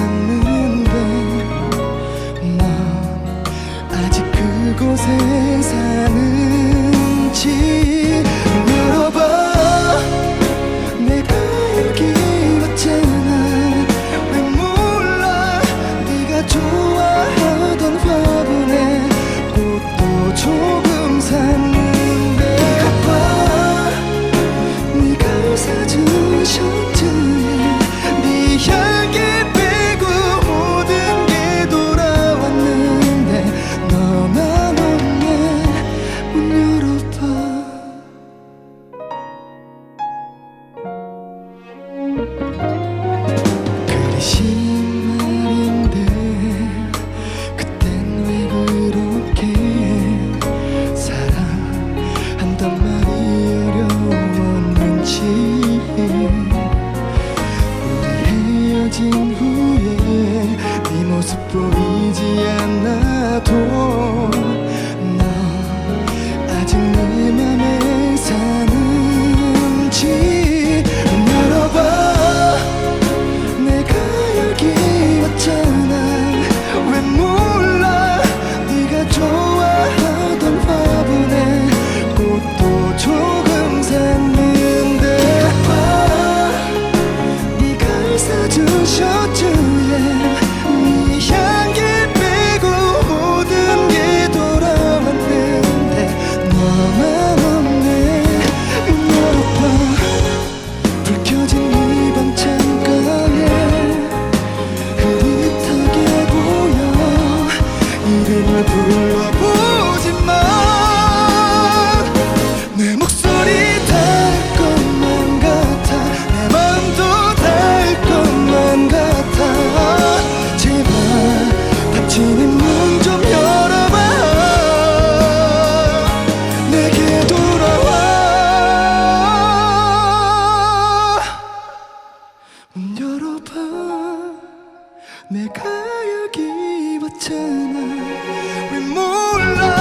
않는데 넌 아직 그곳에 사는지 물어봐. 내가 여기 왔잖아. 왜 몰라? 네가 좋아하던 화분에 꽃도 좋아 天空 내가 여기 왔잖아. 왜 몰라?